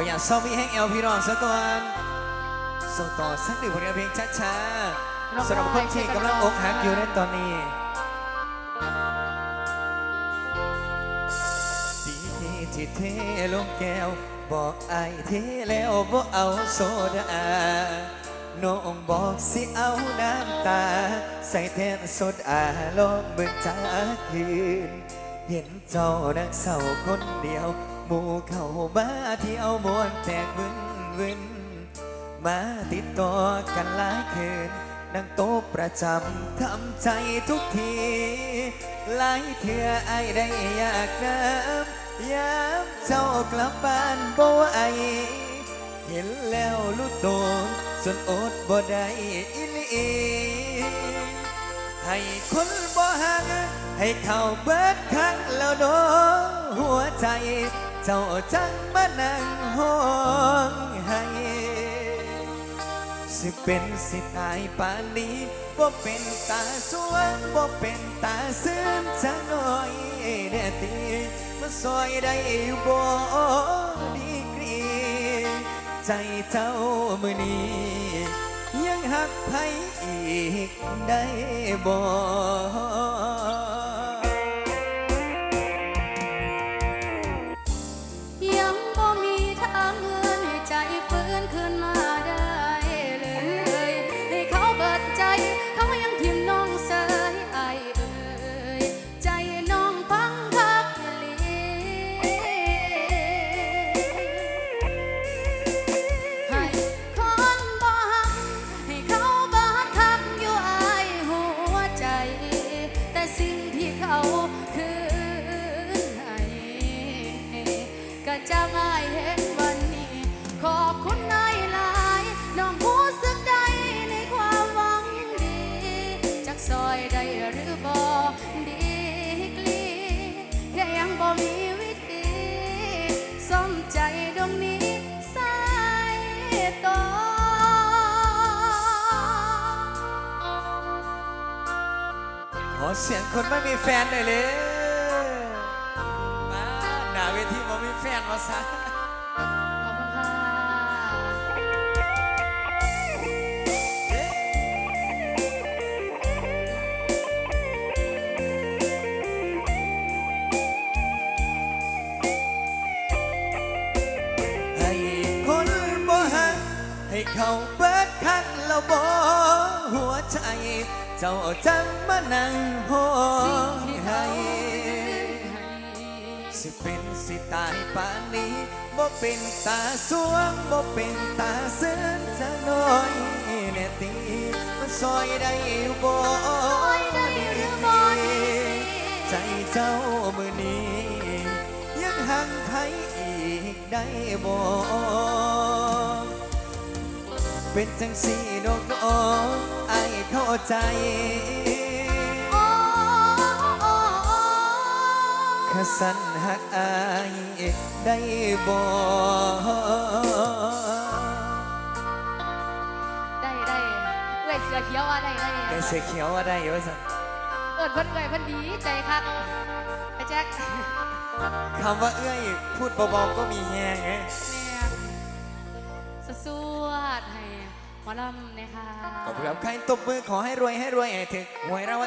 ว่าอยากซ้อมมีให้เอลพี่รองซะก่อนส่งต่อสักหนึ่งผลงานเพลงช้าๆสำหรับคนที่กำลังอกหักอยู่ในตอนนี้สีที่เทลงแก้ว บอกไอเทแล้วบ่เอาโซดาน้องบอกสิเอาน้ำตา ใส่แทนสดอาลองเบิ่งจากคืนเห็นเจ้านักเศร้าคนเดียว หมู่เข้ามาเที่ยวมวนแตกวินวินมาติดต่อกันหลายคืนนั่งโต๊ะประจำทำใจทุกที หลายเถื่อไอได้อยากน้ำยามเจ้ากลับบ้านบ่ไหวเห็นแล้วรู้ตนจนอดบ่ได้อีหลีให้คนบ่ห่างให้เข้าเบิดครั้งแล้วโนหัวใจ จ้าจังมานั่งห้องให้สิเป็นสิตายปานนี้บ่เป็นตาสวงบ่เป็นตาซื่นจังหน่อยแน่ตีมาซอยได้บ่ดีกรี ใจเจ้ามือนี้ยังหักไผอีกได้บ่ ที่ เสียงคนไม่มีแฟนหน่อยเลยมาหน้าเวทีบ่มีแฟนมาซะขอบคุณค่ะ ให้คนบ่หักให้เขาเบิดคักแล้วบ่หัวใจ เจ้าจังมานั่งห้องให้สิเป็นสิตายป่านนี้บ่เป็นตาสวงบ่เป็นตาเสือจะน้อยแน่ตีมันซอยได้บ่ซอยได้หรือบ่ใจเจ้ามือนี้ ยังหังไผอีกได้บ่ เป็นจังสี่ดอกนองไอเข้าใจโอ้โอ้โอ้ข้าสันหักอายได้บ่ได้ได้เอื้อยเสือเขียวว่าได้ได้ได้เสียเขียวว่าได้ว่าสันเอิดเพิ่นเอ้ยเพิ่นดีใจคักไอ้แจ็คคำว่าเอื้อยพูดเบาๆก็มีแฮงไงเนี่ยสวดๆให้ อลำนะคะ ขอบคุณครับ ใครตบมือขอให้รวยให้รวยให้ถึงหวยรางวัล